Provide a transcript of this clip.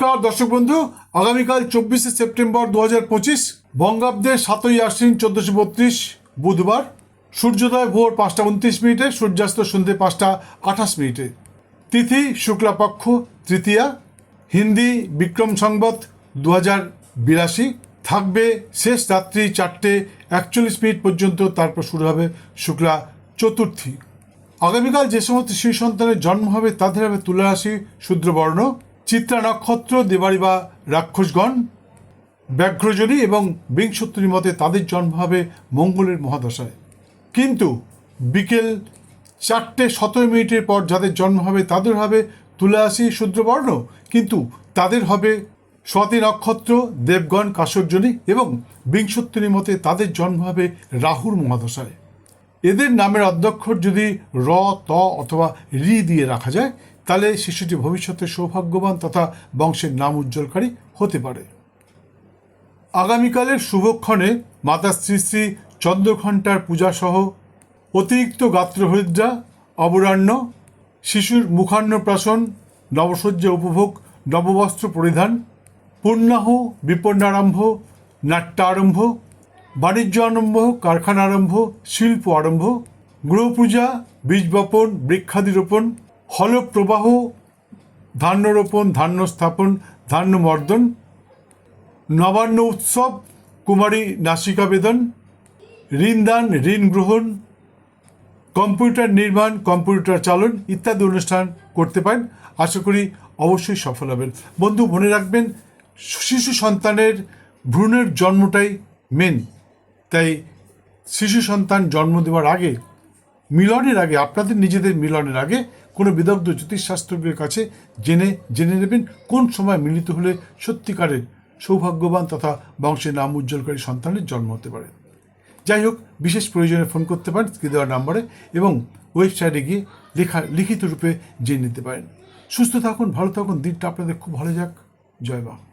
নমস্কার, দর্শক বন্ধু। আগামীকাল চব্বিশে সেপ্টেম্বর দু হাজার পঁচিশ, বঙ্গাব্দে সাতই আশ্বিন চোদ্দশো বত্রিশ, বুধবার। সূর্যোদয় ভোর পাঁচটা উনত্রিশ মিনিটে, সূর্যাস্ত সন্ধ্যে পাঁচটা আঠাশ মিনিটে। তিথি শুক্লাপক্ষ তৃতীয়া। হিন্দি, বিক্রম সংবত দু হাজার বিরাশি। থাকবে শেষ রাত্রি চারটে একচল্লিশ মিনিট পর্যন্ত, তারপর শুরু হবে শুক্লা চতুর্থী। আগামীকাল যে সমস্ত শিশু সন্তানের জন্ম হবে, তাদের হবে তুলা রাশি শূদ্রবর্ণ। চিত্রা নক্ষত্র দেবাড়ি বা রাক্ষসগণ, ব্যাঘ্রজনী এবং বিংশত্তরী মতে তাদের জন্ম হবে মঙ্গলের মহাদশায়। কিন্তু বিকেল চারটে সতেরো মিনিটের পর যাদের জন্ম হবে তাদের হবে তুলা রাশি শূদ্রবর্ণ, কিন্তু তাদের হবে স্বাতি নক্ষত্র, দেবগণ, কাশর্জনী এবং বিংশত্তরী মতে তাদের জন্ম হবে রাহুর মহাদশায়। এদের নামের অধ্যক্ষর যদি র, ত অথবা রি দিয়ে রাখা যায়, তাহলে শিশুটি ভবিষ্যতে সৌভাগ্যবান তথা বংশের নাম উজ্জ্বলকারী হতে পারে। আগামীকালের শুভক্ষণে মাতা শ্রী শ্রী চন্দ্রঘণ্টার পূজাসহ অতিরিক্ত গাত্রহরিদ্রা অবরাণ্য শিশুর মুখান্নপ্রাশন, নবসজ্জা উপভোগ, নববস্ত্র পরিধান, পূর্ণাহ, বিপন্নারম্ভ, নাট্যারম্ভ বাণিজ্য আরম্ভ, কারখানা আরম্ভ, শিল্প আরম্ভ, গৃহপূজা বীজ বপন বৃক্ষাদি রোপণ হল প্রবাহ ধান্য রোপণ ধান্য স্থাপন, ধান্য মর্দন, নবান্ন উৎসব, কুমারী নাসিকা বেদন ঋণদান ঋণ গ্রহণ, কম্পিউটার নির্মাণ, কম্পিউটার চালন ইত্যাদি অনুষ্ঠান করতে পারেন। আশা করি অবশ্যই সফল হবেন। বন্ধু, মনে রাখবেন, শিশু সন্তানের ভ্রূণের জন্মটাই মেন তাই শিশু সন্তান জন্ম দেওয়ার আগে, মিলনের আগে, আপনাদের নিজেদের মিলনের আগে কোনো বিদগ্ধ জ্যোতিষশাস্ত্রজ্ঞের কাছে জেনে জেনে নেবেন কোন সময় মিলিত হলে সত্যিকারের সৌভাগ্যবান তথা বংশের নাম উজ্জ্বলকারী সন্তানের জন্ম হতে পারে। যাই হোক, বিশেষ প্রয়োজনে ফোন করতে পারেন স্ক্রিনে দেওয়ার নাম্বারে এবং ওয়েবসাইটে গিয়ে লেখা, লিখিত রূপে জেনে নিতে পারেন। সুস্থ থাকুন, ভালো থাকুন, দিনটা আপনাদের খুব ভালো যাক। জয় মা